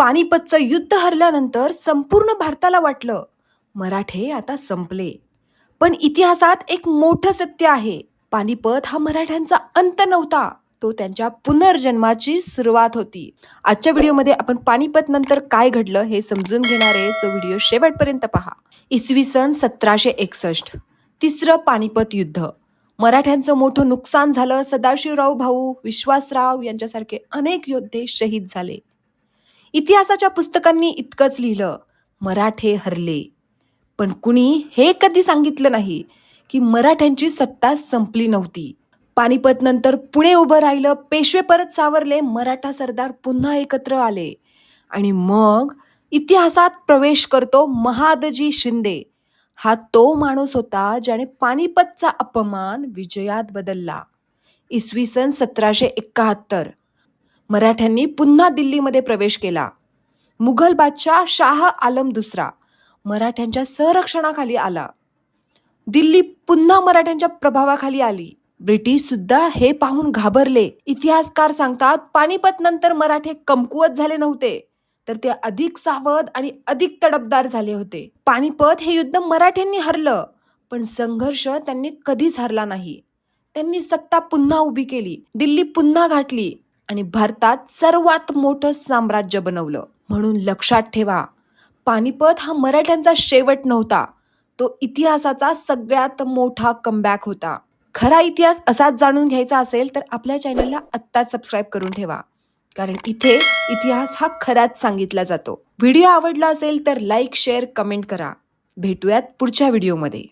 पानिपतचं युद्ध हरल्यानंतर संपूर्ण भारताला वाटलं मराठे आता संपले. पण इतिहासात एक मोठं सत्य आहे. पानिपत हा मराठ्यांचा अंत नव्हता तो त्यांच्या पुनर्जन्माची सुरुवात होती. आजच्या व्हिडिओमध्ये आपण पानिपत नंतर काय घडलं हे समजून घेणार आहे सो व्हिडिओ शेवटपर्यंत पहा. इसवी सन सतराशे एकसष्ट तिसरं पानिपत युद्ध. मराठ्यांचं मोठं नुकसान झालं सदाशिवराव भाऊ विश्वासराव यांच्यासारखे अनेक योद्धे शहीद झाले. इतिहासाच्या पुस्तकांनी इतकंच लिहिलं मराठे हरले. पण कुणी हे कधी सांगितलं नाही की मराठ्यांची सत्ता संपली नव्हती. पानिपत नंतर पुणे उभं राहिलं पेशवे परत सावरले मराठा सरदार पुन्हा एकत्र आले. आणि मग इतिहासात प्रवेश करतो महादजी शिंदे. हा तो माणूस होता ज्याने पानिपतचा अपमान विजयात बदलला. इसवी सन सतराशे एकाहत्तर. मराठ्यांनी पुन्हा दिल्लीमध्ये प्रवेश केला. मुघल बादशाह शाह आलम दुसरा मराठ्यांच्या संरक्षणाखाली आला. दिल्ली पुन्हा मराठ्यांच्या प्रभावाखाली आली. ब्रिटिश सुद्धा हे पाहून घाबरले. इतिहासकार सांगतात पानिपत नंतर मराठे कमकुवत झाले नव्हते तर ते अधिक सावध आणि अधिक तडपदार झाले होते. पानिपत हे युद्ध मराठ्यांनी हरलं पण संघर्ष त्यांनी कधीच हरला नाही. त्यांनी सत्ता पुन्हा उभी केली. दिल्ली पुन्हा गाठली. आणि भारतात सर्वात मोठं साम्राज्य बनवलं. म्हणून लक्षात ठेवा पानिपत हा मराठ्यांचा शेवट नव्हता. तो इतिहासाचा सगळ्यात मोठा कमबॅक होता. खरा इतिहास असाच जाणून घ्यायचा असेल तर आपल्या चॅनलला आत्ताच सबस्क्राईब करून ठेवा. कारण इथे इतिहास हा खराच सांगितला जातो. व्हिडिओ आवडला असेल तर लाईक शेअर कमेंट करा. भेटूयात पुढच्या व्हिडिओमध्ये